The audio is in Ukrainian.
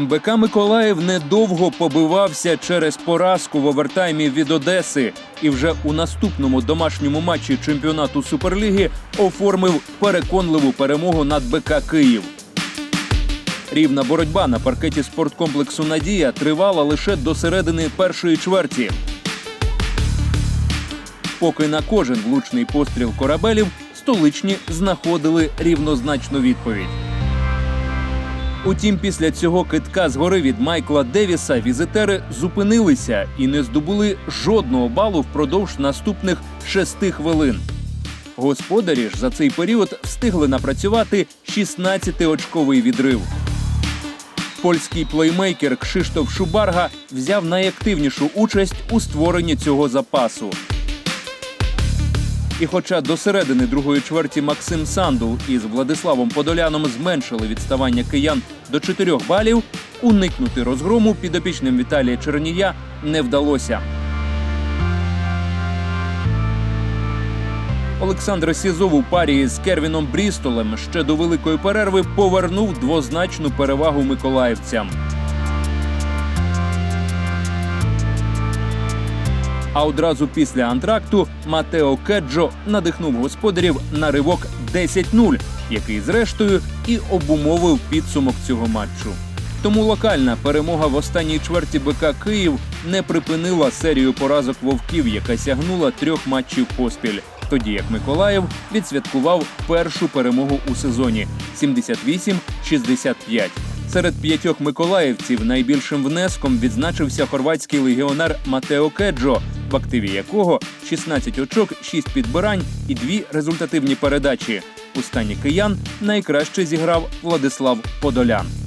МБК Миколаїв недовго побивався через поразку в овертаймі від Одеси і вже у наступному домашньому матчі чемпіонату Суперліги оформив переконливу перемогу над БК Київ. Рівна боротьба на паркеті спорткомплексу Надія тривала лише до середини першої чверті. Поки на кожен влучний постріл корабелів столичні знаходили рівнозначну відповідь. Утім, після цього китка згори від Майкла Девіса візитери зупинилися і не здобули жодного балу впродовж наступних шести хвилин. Господарі ж за цей період встигли напрацювати 16-очковий відрив. Польський плеймейкер Кшиштоф Шубарга взяв найактивнішу участь у створенні цього запасу. І хоча до середини другої чверті Максим Санду із Владиславом Подоляном зменшили відставання киян до 4 балів, уникнути розгрому підопічним Віталія Чернія не вдалося. Олександр Сізов у парі з Кервіном Брістолем ще до великої перерви повернув двозначну перевагу миколаївцям. А одразу після антракту Матео Кеджо надихнув господарів на ривок 10-0, який зрештою і обумовив підсумок цього матчу. Тому локальна перемога в останній чверті БК Київ не припинила серію поразок вовків, яка сягнула трьох матчів поспіль. Тоді як Миколаїв відсвяткував першу перемогу у сезоні 78-65. Серед п'ятьох миколаївців найбільшим внеском відзначився хорватський легіонер Матео Кеджо, в активі якого 16 очок, 6 підбирань і дві результативні передачі. У стані киян найкраще зіграв Владислав Подолян.